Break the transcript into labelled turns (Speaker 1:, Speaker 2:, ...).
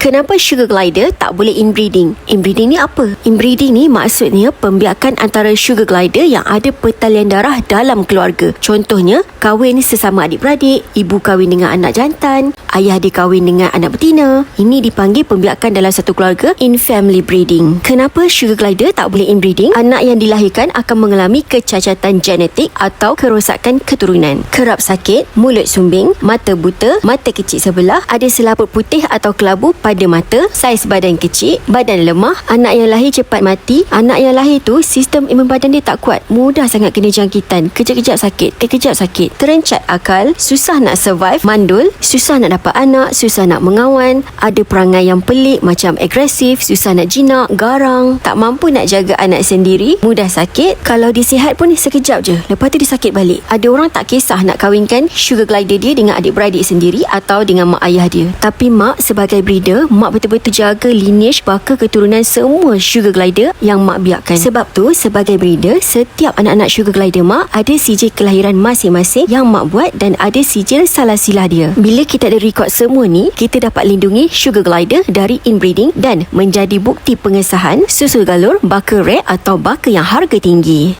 Speaker 1: Kenapa sugar glider tak boleh inbreeding? Inbreeding ni apa? Inbreeding ni maksudnya pembiakan antara sugar glider yang ada pertalian darah dalam keluarga. Contohnya, kahwin sesama adik-beradik, ibu kahwin dengan anak jantan, ayah dia kahwin dengan anak betina. Ini dipanggil pembiakan dalam satu keluarga in family breeding. Kenapa sugar glider tak boleh inbreeding? Anak yang dilahirkan akan mengalami kecacatan genetik atau kerosakan keturunan. Kerap sakit, mulut sumbing, mata buta, mata kecil sebelah, ada selaput putih atau kelabu pada mata, saiz badan kecil, badan lemah, anak yang lahir cepat mati, anak yang lahir tu sistem imun badan dia tak kuat, mudah sangat kena jangkitan, kejap-kejap sakit, kejap sakit, terencat akal, susah nak survive, mandul, susah nak dapat anak, susah nak mengawan, ada perangai yang pelik macam agresif, susah nak jinak, garang, tak mampu nak jaga anak sendiri, mudah sakit, kalau dia sihat pun sekejap je, lepas tu dia sakit balik. Ada orang tak kisah nak kahwinkan sugar glider dia dengan adik-beradik sendiri atau dengan mak ayah dia. Tapi mak sebagai breeder, mak betul-betul jaga lineage bakal keturunan semua sugar glider yang mak biarkan. Sebab tu, sebagai breeder, setiap anak-anak sugar glider mak ada sijil kelahiran masing-masing yang mak buat dan ada sijil salah silah dia. Bila kita ada rekod semua ni, kita dapat lindungi sugar glider dari inbreeding dan menjadi bukti pengesahan susu galur, baka rare atau baka yang harga tinggi.